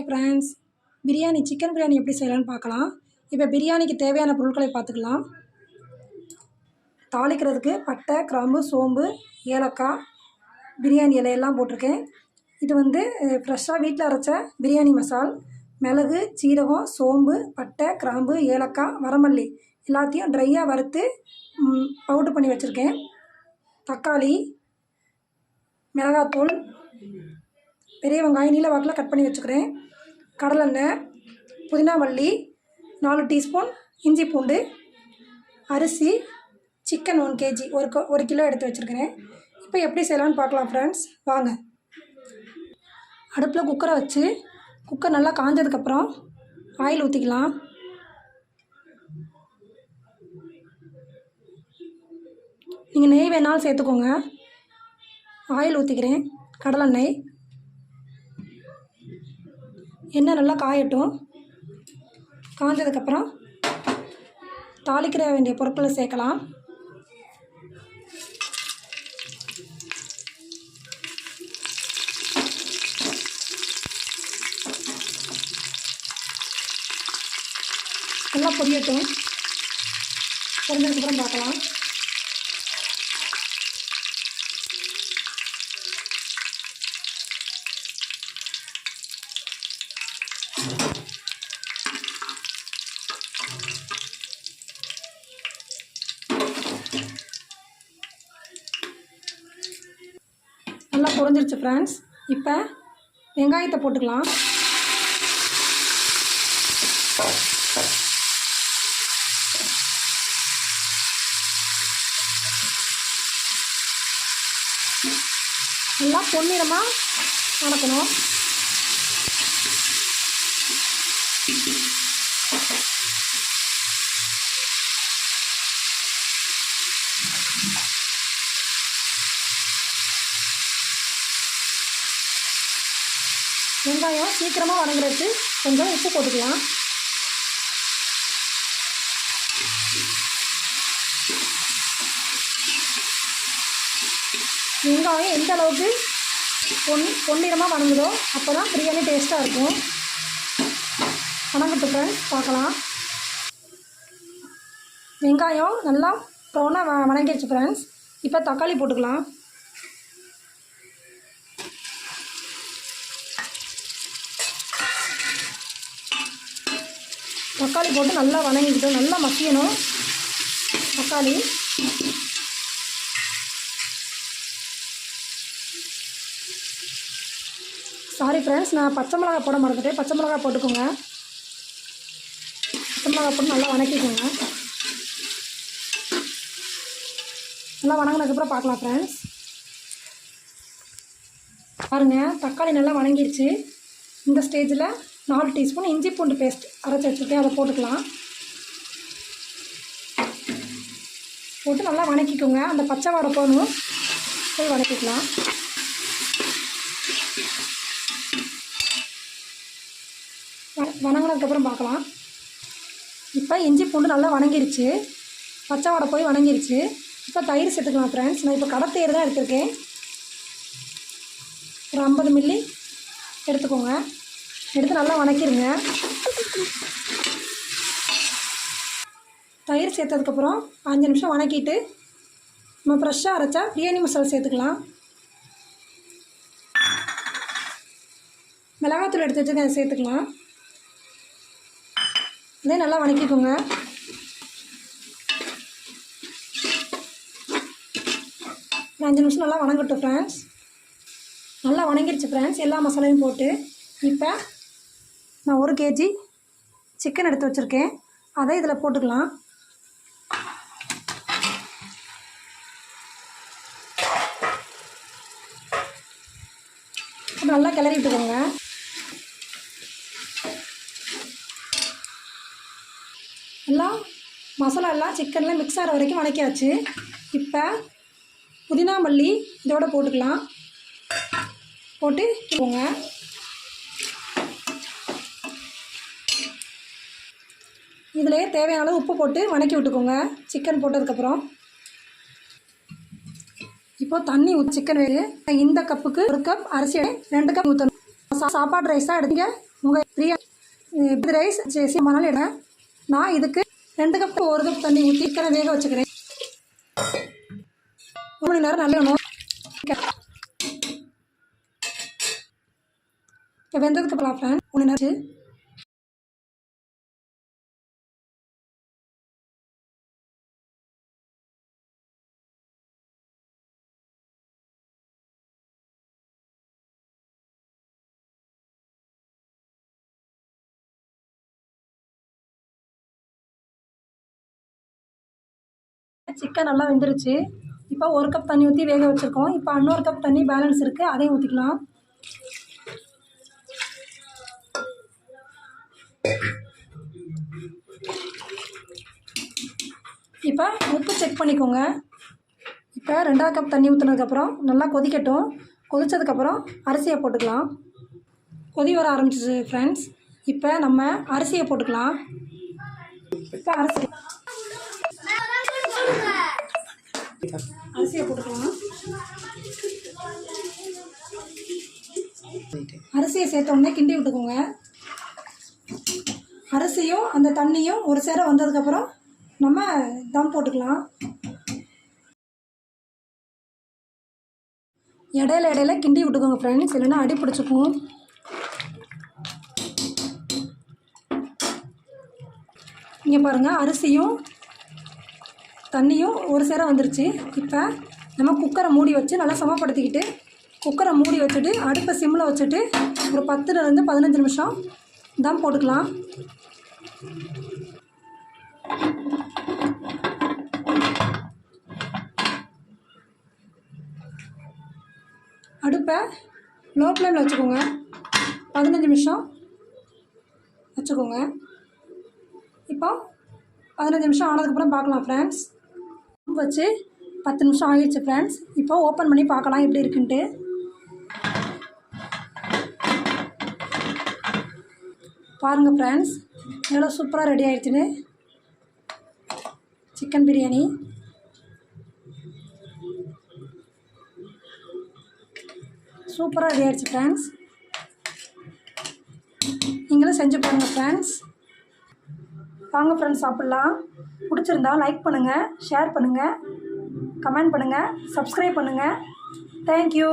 Friends biryani chicken biryani எப்படி செய்யலாம்னு பார்க்கலாம். இப்போ பிரியாணிக்கு தேவையான பொருட்களை பார்த்துக்கலாம். தாளிக்கிறதுக்கு பட்டை கிராம்பு சோம்பு ஏலக்காய் பிரியாணி இலையெல்லாம் போட்டிருக்கேன். இது வந்து ஃப்ரெஷ்ஷாக வீட்டில் அரைச்ச பிரியாணி மசால் மிளகு சீரகம் சோம்பு பட்டை கிராம்பு ஏலக்காய் வரமல்லி எல்லாத்தையும் ட்ரையாக வறுத்து பவுட்ரு பண்ணி வச்சுருக்கேன். தக்காளி மிளகாத்தூள் பெரிய வெங்காயம் நீல வாக்கில் கட் பண்ணி வச்சுக்கிறேன். கடலெண்ணெய் புதினா வள்ளி நாலு டீஸ்பூன் இஞ்சி பூண்டு அரிசி சிக்கன் ஒன் கேஜி ஒரு ஒரு கிலோ எடுத்து வச்சுருக்கிறேன். இப்போ எப்படி செய்யலாம்னு பார்க்கலாம் ஃப்ரெண்ட்ஸ் வாங்க. அடுப்பில் குக்கரை வச்சு குக்கர் நல்லா காஞ்சதுக்கப்புறம் ஆயில் ஊற்றிக்கலாம் நீங்கள் நெய் வேணாலும் சேர்த்துக்கோங்க. ஆயில் ஊற்றிக்கிறேன் கடலெண்ணெய் எண்ணெய் நல்லா காயட்டும். காஞ்சதுக்கப்புறம் தாளிக்கிற வேண்டிய பொருட்களை சேர்க்கலாம். நல்லா பொரியட்டும். பொரிஞ்சதுக்கப்புறம் பார்க்கலாம். நல்லா பொரிஞ்சிருச்சு ஃப்ரெண்ட்ஸ் இப்போ வெங்காயத்தை போட்டுக்கலாம். நல்லா பொன்னிறமாக வணக்கணும் வெங்காயம் சீக்கிரமாக வதங்குறதுக்கு கொஞ்சம் உப்பு போட்டுக்கலாம். வெங்காயம் எந்த அளவுக்கு பொன் பொன்னிறமாக வணங்குதோ அப்போ தான் பிரியாணி டேஸ்ட்டாக இருக்கும். வணங்கட்டும் ஃப்ரெண்ட்ஸ் பார்க்கலாம். வெங்காயம் நல்லா ப்ரௌனாக வ வணங்கிடுச்சு ஃப்ரெண்ட்ஸ் இப்போ தக்காளி போட்டுக்கலாம். தக்காளி போட்டு நல்லா வணங்கிக்கிட்டோம். நல்லா மசியணும். தக்காளி. சாரி ஃப்ரெண்ட்ஸ் நான் பச்சை மிளகா போட மறந்துட்டேன். பச்சை மிளகா போட்டுக்கோங்க. பச்சை மிளகா போட்டு நல்லா வணக்கிக்கோங்க. நல்லா வணங்கினதுக்கப்புறம் பார்க்கலாம் ஃப்ரெண்ட்ஸ் பாருங்கள் தக்காளி நல்லா வணங்கிடுச்சு இந்த ஸ்டேஜில் நாலு டீஸ்பூன் இஞ்சி பூண்டு பேஸ்ட் அரைச்சி வச்சுருக்கேன் அதை போட்டுக்கலாம். போட்டு நல்லா வணக்கிக்கோங்க. அந்த பச்சை வாடை போகணும் போய் வணக்கிக்கலாம். வ- வணங்கினதுக்கப்புறம் பார்க்கலாம். இப்போ இஞ்சி பூண்டு நல்லா வணங்கிருச்சு. பச்சை வாடை போய் வணங்கிருச்சு. இப்போ தயிர் சேர்த்துக்கலாம் ஃப்ரெண்ட்ஸ் நான் இப்போ கடத்தயிர் தான் எடுத்திருக்கேன். ஒரு ஐம்பது மில்லி எடுத்துக்கோங்க. எடுத்து நல்லா வணக்கிடுங்க தயிர் சேர்த்ததுக்கப்புறம் அஞ்சு நிமிஷம் வணக்கிட்டு நம்ம ஃப்ரெஷ்ஷாக அரைச்சா பிரியாணி மசாலா சேர்த்துக்கலாம். மிளகாத்தூள் எடுத்து வச்சுருக்கேன் அதை சேர்த்துக்கலாம். இதே நல்லா வணக்கிக்கோங்க. ஒரு அஞ்சு நிமிஷம் நல்லா வணங்கட்டும் ஃப்ரெண்ட்ஸ் நல்லா வணங்கிடுச்சு ஃப்ரெண்ட்ஸ் எல்லா மசாலையும் போட்டு இப்போ நான் ஒரு கேஜி சிக்கன் எடுத்து வச்சுருக்கேன். அதை இதில் போட்டுக்கலாம். நல்லா கிளறி விட்டுக்கோங்க. எல்லாம் மசாலா எல்லாம் சிக்கனில் மிக்ஸ் ஆகிற வரைக்கும் வணக்கியாச்சு இப்போ புதினா மல்லி இதோட போட்டுக்கலாம். போட்டு போங்க. இதிலே தேவையான அளவு உப்பு போட்டு வணக்கி விட்டுக்கோங்க. சிக்கன் போட்டதுக்கப்புறம். இப்போது தண்ணி ஊற்றி சிக்கன் வேறு. இந்த கப்புக்கு ஒரு கப் அரிசி ரெண்டு கப் ஊற்றணும் சா- சாப்பாடு ரைஸ் தான் எடுத்தீங்க. உங்கள் பிரியாணி இது ரைஸ் மணல் எடுங்க நான் இதுக்கு ரெண்டு கப் ஒரு கப் தண்ணி ஊற்றி சிக்கனை வேக வச்சுக்கிறேன். ஒரு மணி நேரம் நல்லணும் வேணும் வெந்ததுக்கு அப்புறம் ஃப்ரெண்ட் ஒன்று நேரம் சிக்கன் நல்லா வெந்துருச்சு. இப்போ ஒரு கப் தண்ணி ஊற்றி வேக வச்சுருக்கோம். இப்போ இன்னொரு கப் தண்ணி பேலன்ஸ் இருக்குது அதையும் ஊற்றிக்கலாம் இப்போ உப்பு செக் பண்ணிக்கோங்க. இப்போ ரெண்டாவது கப் தண்ணி ஊற்றுனதுக்கப்புறம் நல்லா கொதிக்கட்டும். கொதித்ததுக்கப்புறம் அரிசியை போட்டுக்கலாம். கொதி வர ஆரம்பிச்சிச்சு ஃப்ரெண்ட்ஸ் இப்போ நம்ம அரிசியை போட்டுக்கலாம். இப்போ அரிசி அரிசியை போட்டுக்கலாம் அரிசியை சேர்த்த உடனே கிண்டி விட்டுக்கோங்க. அரிசியும் அந்த தண்ணியும் ஒரு சேர வந்ததுக்கப்புறம் நம்ம தம் போட்டுக்கலாம். இடையில இடையில கிண்டி விட்டுக்கோங்க ஃப்ரெண்ட்ஸ் இல்லைன்னா அடி பிடிச்சிக்கும். இங்கே பாருங்கள் அரிசியும் தண்ணியும் ஒரு சேர வந்துருச்சு. இப்போ நம்ம குக்கரை மூடி வச்சு நல்லா சமப்படுத்திக்கிட்டு குக்கரை மூடி வச்சுட்டு அடுப்பை சிம்மில் வச்சுட்டு ஒரு பத்துலேருந்து பதினஞ்சு நிமிஷம் தம் போட்டுக்கலாம். அடுப்பை லோ ஃப்ளேமில் வச்சுக்கோங்க. பதினஞ்சு நிமிஷம் வச்சுக்கோங்க. இப்போ பதினஞ்சு நிமிஷம் ஆனதுக்கப்புறம் பார்க்கலாம் ஃப்ரெண்ட்ஸ் வச்சு பத்து நிமிஷம் ஆகிடுச்சு ஃப்ரெண்ட்ஸ் இப்போ ஓப்பன் பண்ணி பார்க்கலாம் எப்படி இருக்குன்ட்டு. பாருங்கள் ஃப்ரெண்ட்ஸ் எவ்வளோ சூப்பராக ரெடி ஆகிடுச்சுன்னு சிக்கன் பிரியாணி சூப்பராக ரெடி ஆகிடுச்சு ஃப்ரெண்ட்ஸ் நீங்களும் செஞ்சு பாருங்கள் ஃப்ரெண்ட்ஸ் வாங்க ஃப்ரெண்ட்ஸ் சாப்பிட்லாம். பிடிச்சிருந்தா லைக் பண்ணுங்கள் ஷேர் பண்ணுங்கள் கமெண்ட் பண்ணுங்கள் சப்ஸ்கிரைப் பண்ணுங்கள் தேங்க்யூ